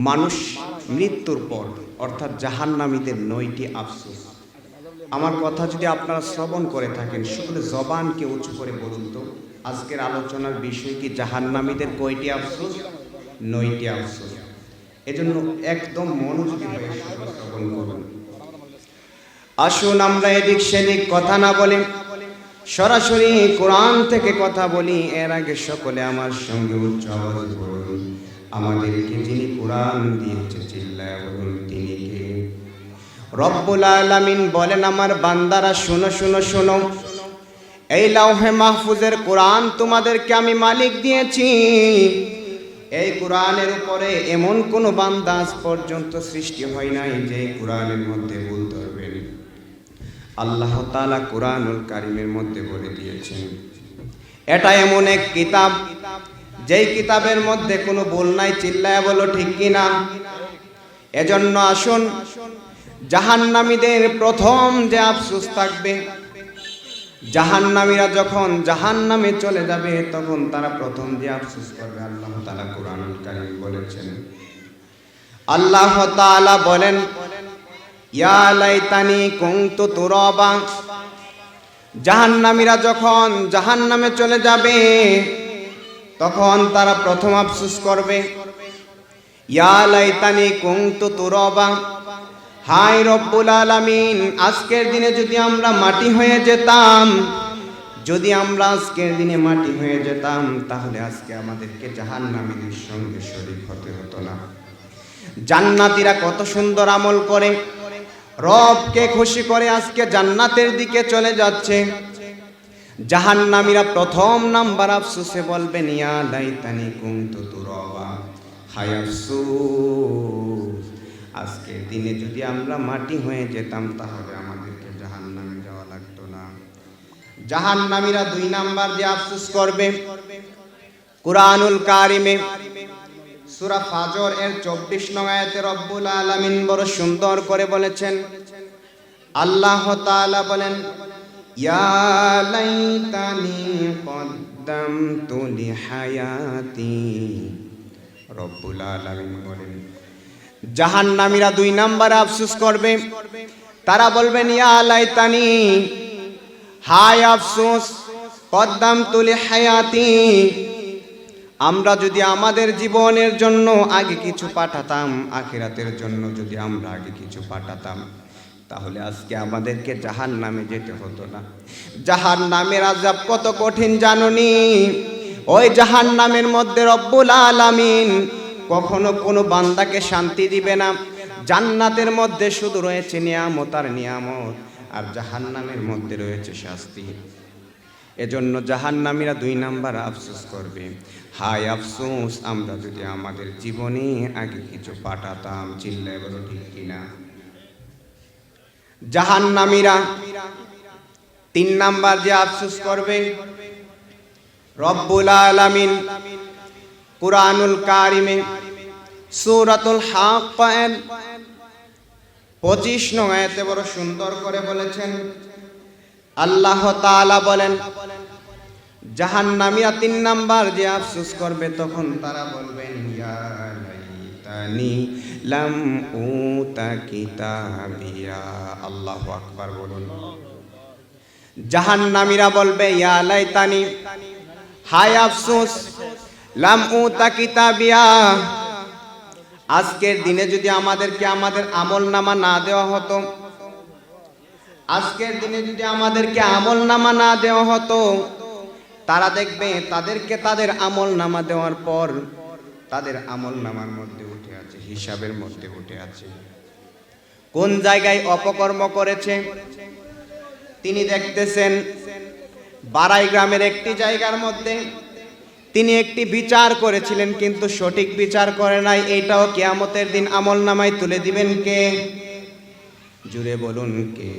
মানুষ মৃত্যুর পর, অর্থাৎ জাহান্নামীদের নয়টি আফসোস। আমার কথা যদি আপনারা শ্রবণ করে থাকেন, শুধু জবানকে উঁচু করে বলুন তো, আজকের আলোচনার বিষয় কি জাহান্নামীদের কয়টি আফসোস? নয়টি আফসোস। এজন্য একদম মনোযোগী হয়ে শ্রবণ করুন। আসুন আমরা এদিক সেদিক কথা না বলে, সরাসরি কোরআন থেকে কথা বলি, এর আগে সকলে আমার সঙ্গে উচ্চ আওয়াজে বলুন। আমাদেরকে যিনি কোরআন দিয়েছে চিল্লায় বলুন তিনি কে? রব্বুল আলামিন বলেন, আমার বান্দারা, শুনো শুনো শুনো। এই লাউহে মাহফুজের কোরআন তোমাদেরকে আমি মালিক দিয়েছি। এই কোরআনের উপরে এমন কোন বান্দা পর্যন্ত সৃষ্টি হয় নাই যে কোরআনের মধ্যে ভুল ধরবেন। আল্লাহ তাআলা কোরআনুল কারিমের মধ্যে বলে দিয়েছেন, এটা এমন এক কিতাব যেই কিতাবের মধ্যে কোনো ভুল নাই চিল্লায় বলো, ঠিক কিনা এজন্য আসুন, জাহান্নামীদের প্রথম যে আফসোস থাকবে, জাহান্নামীরা যখন জাহান্নামে চলে যাবে, তখন তারা প্রথম যে আফসোস করবে, আল্লাহ তালা কোরআনুল কারীম বলেছেন। আল্লাহ তাআলা বলেন, ইয়া লাইতানি কুনতু তুরাবা। জাহান্নামীরা যখন জাহান্নামে চলে যাবে তখন তারা প্রথম আফসুস করবে, ইয়া লাইতানি কুনতু তুরাবা, হাই রব্বুল আলামিন, আজকের দিনে যদি আমরা মাটি হয়ে যেতাম, যদি আমরা আজকের দিনে মাটি হয়ে যেতাম, তাহলে আজকে আমাদেরকে জাহান্নামীদের সঙ্গে শরীক হতে হতো না। জান্নাতীরা কত সুন্দর আমল করে, রবকে খুশি করে আজকে জান্নাতের দিকে চলে যাচ্ছে। জাহান্নামীরা প্রথম নাম্বার আফসোসে বলবেন, ইয়া লাইতানি কুনতু তুরাবা, হায় আফসোস আজকের দিনে যদি আমরা মাটি হয়ে যেতাম, তাহলে আমাদেরকে জাহান্নামে যাওয়া লাগতো না। জাহান্নামীরা দুই নাম্বার যে আফসোস করবে। কুরআনুল কারিমে সূরা ফাজর এর 24 নং আয়াতে রব্বুল আলামিন বড় সুন্দর করে বলেছেন, আল্লাহ তাআলা বলেন ইয়া লাইতানি কদ্দামতু লিহায়াতি। রব্বুল আলামিন বলেন, জাহান্নামীরা দুই নাম্বার আফসোস করবে। তারা বলবেন, ইয়া লাইতানি, হায় আফসোস তুলি হায়াতি আমরা যদি আমাদের জীবনের জন্য আগে কিছু পাঠাতাম, আখিরাতের জন্য যদি আমরা আগে কিছু পাঠাতাম। তাহলে আজকে আমাদেরকে জাহান নামে যেতে হতো না। জাহান নামের আজাব কত কঠিন জাননি। ওই জাহান নামের মধ্যে রব্বুল আলামিন কখনো কোনো বান্দাকে শান্তি দিবে না। জান্নাতের মধ্যে শুধু রয়েছে নিয়ামত আর নিয়ামত, আর জাহান নামের মধ্যে রয়েছে শাস্তি। এজন্য জাহান্নামীরা দুই নাম্বার আফসোস করবে। হায় আফসোস, আমরা যদি আমাদের জীবনে আগে কিছু পাঠাতাম, চিল্লায় বলো, ঠিক কিনা? জাহান্নামীরা। তিন নাম্বার যে আফসুস করবে, রব্বুল আলামিন কুরআনুল কারিমে সূরাতুল হাক্কায়ের 25 নং আয়াতে বড় সুন্দর করে বলেছেন, আল্লাহ তাআলা বলেন, জাহান্নামীরা তিন নাম্বার যে আফসুস করবে, তখন তারা বলবেন, ইয়া লাইতানি লাম উতা কিতাবিয়া। আল্লাহু আকবার বলুন। জাহান্নামীরা বলবে, ইয়া লাইতানি, হায় আফসোস, লাম উতা কিতাবিয়া। আজকের দিনে যদি আমাদেরকে আমাদের আমল নামা না দেওয়া হতো, আজকের দিনে যদি আমাদেরকে আমল নামা না দেওয়া হতো, তারা দেখবে তাদেরকে তাদের আমল নামা দেওয়ার পর তাদের আমল নামার মধ্যে হিসাবের মধ্যে উঠে আছে। কোন জায়গায় অপকর্ম করেছে? তিনি দেখতেছেন, বারাই গ্রামের একটি জায়গার মধ্যে তিনি একটি বিচার করেছিলেন, কিন্তু সঠিক বিচার করে নাই। এইটাও কেয়ামতের দিন আমল নামায় তুলে দিবেন কে? জুড়ে বলুন কে?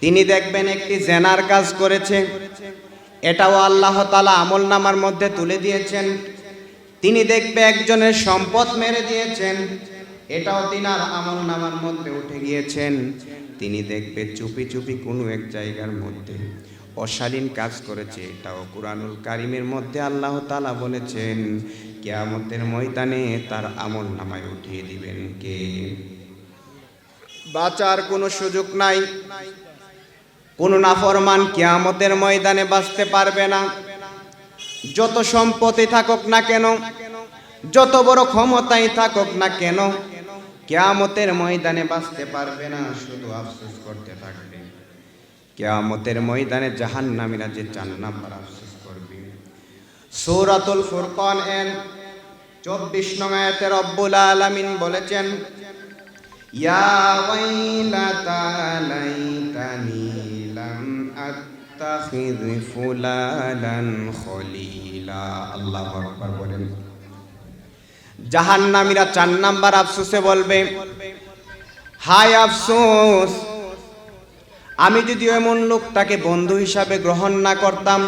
তিনি দেখবেন একটি জেনার কাজ করেছে। এটাও আল্লাহ তালা আমল নামার মধ্যে তুলে দিয়েছেন। তিনি দেখবে একজনের সম্পদ মেরে দিয়েছেন, এটাও তিনার আমল নামার মধ্যে উঠে গিয়েছেন। তিনি দেখবে চুপি চুপি কোনো এক জায়গার মধ্যে অশালীন কাজ করেছে, এটাও কোরআনুল কারিমের মধ্যে আল্লাহ তালা বলেছেন, কেয়ামতের ময়দানে তার আমল নামায় উঠিয়ে দিবেন কে? বাঁচার কোনো সুযোগ নাই। কোনো নাফরমান কেয়ামতের ময়দানে বাঁচতে পারবে না। যত সম্পত্তি থাকুক না কেন, যত বড় ক্ষমতাই থাকুক না কেন, কেয়ামতের ময়দানে বাঁচতে পারবে না, শুধু আফসোস করতে থাকবে। কেয়ামতের ময়দানে জাহান্নামীরা যে চার নাম্বার আফসোস করবে। সূরাতুল ফুরকান এর চব্বিশ নং আয়াতে রব্বুল আলামিন বলেছেন, ইয়া ওয়াইলাতা লাইতানি আত্তাখিয ফুলালান খলিলা আল্লাহু আকবার বলেন। জাহান্নামীরা চার নাম্বার আফসোসে বলবে, হায় আফসোস, আমি যদি এমন লোকটাকে বন্ধু হিসাবে গ্রহণ না করতাম,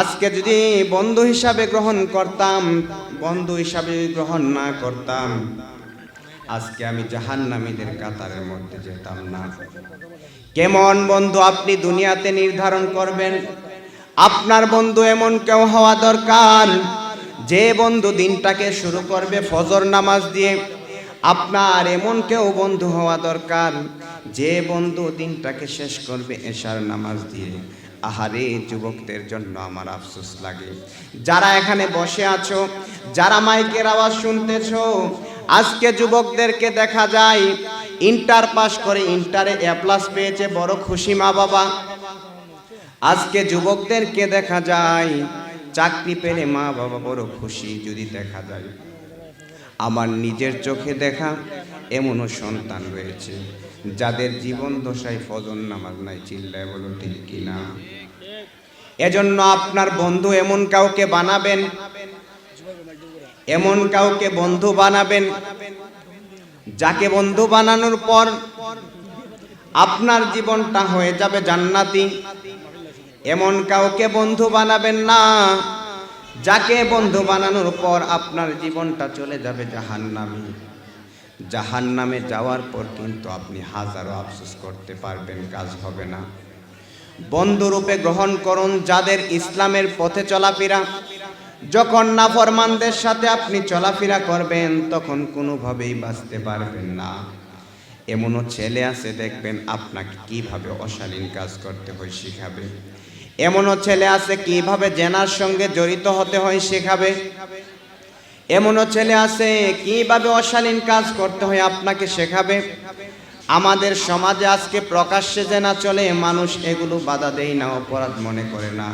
আজকে যদি বন্ধু হিসাবে গ্রহণ করতাম, বন্ধু হিসাবে গ্রহণ না করতাম আজকে আমি জাহান্নামীদের কাতারের মধ্যে যেতাম না। কেমন বন্ধু আপনি দুনিয়াতে নির্ধারণ করবেন? আপনার বন্ধু এমন কেউ হওয়া দরকার? যে বন্ধু দিনটাকে শুরু করবে ফজর নামাজ দিয়ে, আপনার এমন কেউ বন্ধু হওয়া দরকার? যে বন্ধু দিনটাকে শেষ করবে এশার নামাজ দিয়ে। আহারে, যুবকদের জন্য আমার আফসোস লাগে। যারা এখানে বসে আছো, যারা মাইকের আওয়াজ শুনতেছো আজকে যুবকদেরকে দেখা যায়, ইন্টার পাস করে ইন্টারে এ প্লাস পেয়েছে, বড় খুশি মা বাবা। আজকে যুবকদেরকে দেখা যায়, চাকরি পেলে মা বাবা বড় খুশি যদি দেখা যায়। আমার নিজের চোখে দেখা, এমনও সন্তান রয়েছে, যাদের জীবন দশায় ফজর নামাজ নাই, চিল্লায় বলো ঠিক কিনা। এজন্য আপনার বন্ধু এমন কাউকে বানাবেন এমন কাউকে বন্ধু বানাবেন, যাকে বন্ধু বানানোর পর আপনার জীবনটা হয়ে যাবে জান্নাতি। এমন কাউকে বন্ধু বানাবেন না, যাকে বন্ধু বানানোর পর আপনার জীবনটা চলে যাবে জাহান্নামে। জাহান্নামে যাওয়ার পর কিন্তু আপনি হাজারো আফসোস করতে পারবেন, কাজ হবে না। বন্ধুরূপে গ্রহণ করুন যাদের ইসলামের পথে চলাফেরা। যখন নাফরমানদের সাথে আপনি চলাফেরা করবেন, তখন কোনোভাবেই বাঁচতে পারবেন না। এমনও ছেলে আছে, দেখবেন আপনাকে কীভাবে অশালীন কাজ করতে হয় শেখাবে। এমনও ছেলে আছে, কীভাবে জেনার সঙ্গে জড়িত হতে হয় শেখাবে। এমনও ছেলে আছে, কীভাবে অশালীন কাজ করতে হয় আপনাকে শেখাবে। আমাদের সমাজে আজকে প্রকাশ্যে জেনা চলে, মানুষ এগুলো বাধা দেয় না, অপরাধ মনে করে না।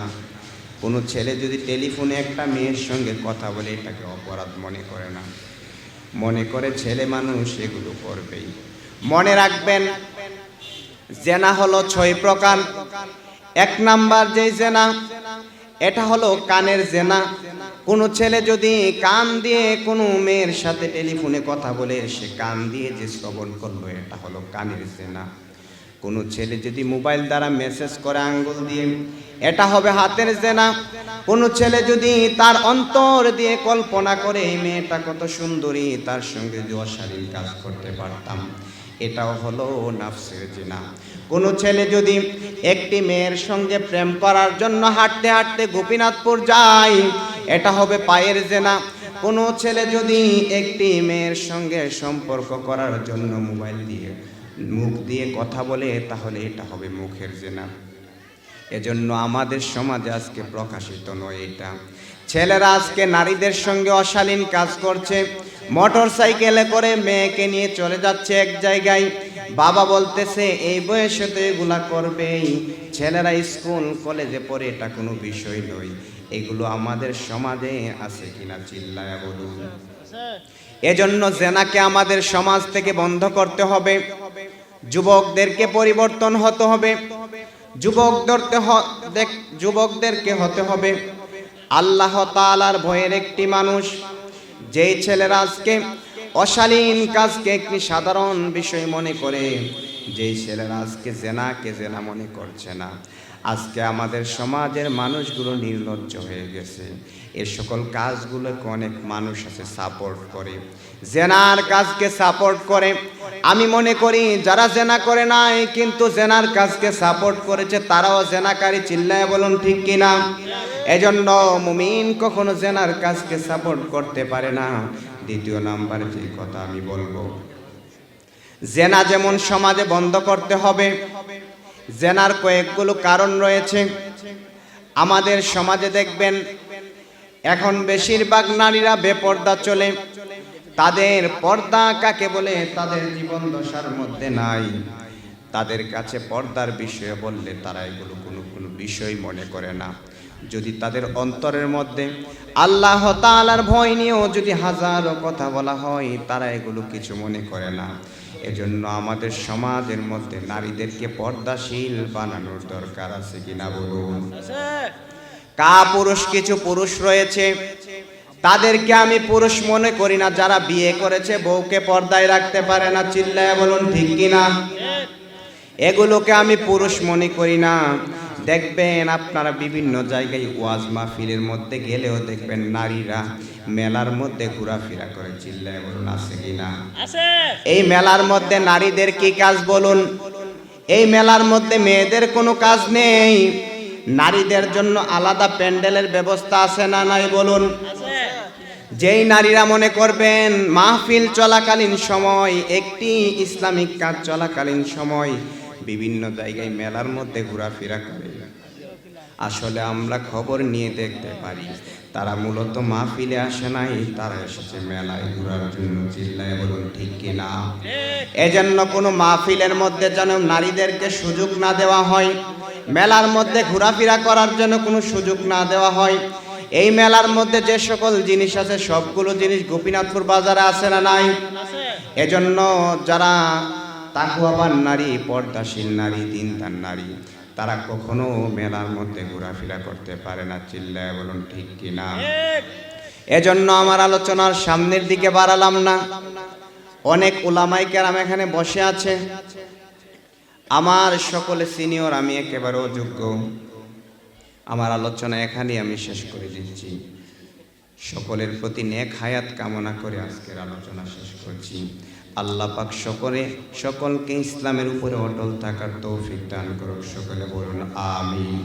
কোনো ছেলে যদি টেলিফোনে একটা মেয়ের সঙ্গে কথা বলে, এটাকে অপরাধ মনে করে না। মনে করে ছেলে মানুষ এগুলো করবেই। মনে রাখবেন, জেনা হলো ছয় প্রকার। এক নাম্বার যেই জেনা, এটা হলো কানের জেনা। কোনো ছেলে যদি কান দিয়ে কোনো মেয়ের সাথে টেলিফোনে কথা বলে, সে কান দিয়ে যে শ্রবণ করল, এটা হলো কানের জেনা। কোনো ছেলে যদি মোবাইল দ্বারা মেসেজ করে আঙ্গুল দিয়ে এটা হবে হাতের জেনা। কোনো ছেলে যদি তার অন্তর দিয়ে কল্পনা করে এই মেয়েটা কত সুন্দরী, তার সঙ্গে যদি অশালীন কাজ করতে পারতাম। এটাও হলো নাফসের জেনা। কোনো ছেলে যদি একটি মেয়ের সঙ্গে প্রেম করার জন্য হাঁটতে হাঁটতে গোপীনাথপুর যায়, এটা হবে পায়ের জেনা। কোনো ছেলে যদি একটি মেয়ের সঙ্গে সম্পর্ক করার জন্য মোবাইল দিয়ে, মুখ দিয়ে কথা বলে, তাহলে এটা হবে মুখের জেনা। এজন্য আমাদের সমাজে আজকে প্রকাশিত নয় এটা। ছেলেরা আজকে নারীদের সঙ্গে অশালীন কাজ করছে মোটর সাইকেলে করে মেয়েকে নিয়ে চলে যাচ্ছে এক জায়গায়। বাবা বলতেছে, এই বয়সে তো এগুলা করবেই। ছেলেরা স্কুল, কলেজে পড়ে এটা কোনো বিষয় নয়। এগুলো আমাদের সমাজে আছে কিনা চিল্লায় বলুন। এজন্য জেনাকে আমাদের সমাজ থেকে বন্ধ করতে হবে। যুবকদেরকে পরিবর্তন হতে হবে। যুবকদেরকে ধরতে যুবকদেরকে হতে হবে। আল্লাহ তালার ভয়ের একটি মানুষ। যেই ছেলেরা আজকে অশালীন কাজকে একটি সাধারণ বিষয় মনে করে, যেই ছেলেরা আজকে জেনাকে জেনা মনে করছে না। আজকে আমাদের সমাজের মানুষগুলো নির্লজ্জ হয়ে গেছে। এ সকল কাজগুলোকে অনেক মানুষ আছে সাপোর্ট করে। জেনার কাজকে সাপোর্ট করে। আমি মনে করি, যারা জেনা করে নাই, কিন্তু জেনার কাজকে সাপোর্ট করেছে, তারাও জেনাকারী চিল্লায় বলুন ঠিক কিনা? এজন্য মুমিন কখনো জেনার কাজকে সাপোর্ট করতে পারে না। দ্বিতীয় নাম্বার যে কথা আমি বলব, জেনা যেমন সমাজে বন্ধ করতে হবে জেনার কয়েকগুলো কারণ রয়েছে। আমাদের সমাজে দেখবেন, এখন বেশিরভাগ নারীরা বেপর্দা চলে। তাদের পর্দা কাকে বলে? তাদের জীবন দশার মধ্যে নাই। তাদের কাছে পর্দার বিষয়ে বললে তারা এগুলো কোনো কোনো বিষয় মনে করে না। যদি তাদের অন্তরের মধ্যে আল্লাহ তাআলার ভয় নিয়েও যদি হাজারো কথা বলা হয়, তারা এগুলো কিছু মনে করে না। এজন্য আমাদের সমাজের মধ্যে নারীদেরকে পর্দাশীল বানানোর দরকার আছে কিনা বলুন? কা পুরুষ কিছু পুরুষ রয়েছে। তাদেরকে আমি পুরুষ মনে করি না, যারা বিয়ে করেছে, বউকে পর্দায় রাখতে পারে না, চিল্লায় বলুন ঠিক কিনা? এগুলোকে আমি পুরুষ মনে করি না। দেখবেন আপনারা বিভিন্ন জায়গায় ওয়াজ মাহফিলের মধ্যে গেলেও দেখবেন নারীরা মেলার মধ্যে ঘোরাফেরা করে। চিল্লায় বলুন আছে কিনা এই মেলার মধ্যে নারীদের কি কাজ বলুন? এই মেলার মধ্যে মেয়েদের কোনো কাজ নেই। নারীদের জন্য আলাদা প্যান্ডেলের ব্যবস্থা আছে না নাই বলুন? যেই নারীরা মনে করবেন মাহফিল চলাকালীন সময় একটি ইসলামিক কাজ চলাকালীন সময় বিভিন্ন জায়গায় মেলার মধ্যে ঘোরাফেরা করে। আসলে আমরা খবর নিয়ে দেখতে পারি। তারা মূলত মাহফিলে আসে নাই, তারা এসেছে মেলায় ঘোরার জন্য, চিল্লায় বলুন, ঠিক কিনা এজন্য কোনো মাহফিলের মধ্যে যেন নারীদেরকে সুযোগ না দেওয়া হয়, মেলার মধ্যে ঘোরাফেরা করার জন্য কোনো সুযোগ না দেওয়া হয়। এই মেলার মধ্যে যে সকল জিনিস আছে, সবগুলো জিনিস গোপীনাথপুর বাজারে আছে না নাই? এজন্য যারা তাকুয়াবান নারী, পর্দাশীল নারী, দিনদার নারী তারা কখনো মেলার মধ্যে ঘোরাফেরা করতে পারে না, চিল্লায় বলুন, ঠিক কিনা এজন্য আমার আলোচনার সামনের দিকে বাড়ালাম না। অনেক ওলামাই কেরাম এখানে বসে আছে। আমার সকলে সিনিয়র আমি একেবারে অযোগ্য আমার আলোচনা এখানেই আমি শেষ করে দিচ্ছি। সকলের প্রতি নেক হায়াত কামনা করে আজকের আলোচনা শেষ করছি। আল্লাহ পাক সকলে সকলকে ইসলামের উপরে অটল থাকার তৌফিক দান করুক। সকলে বলুন আমিন।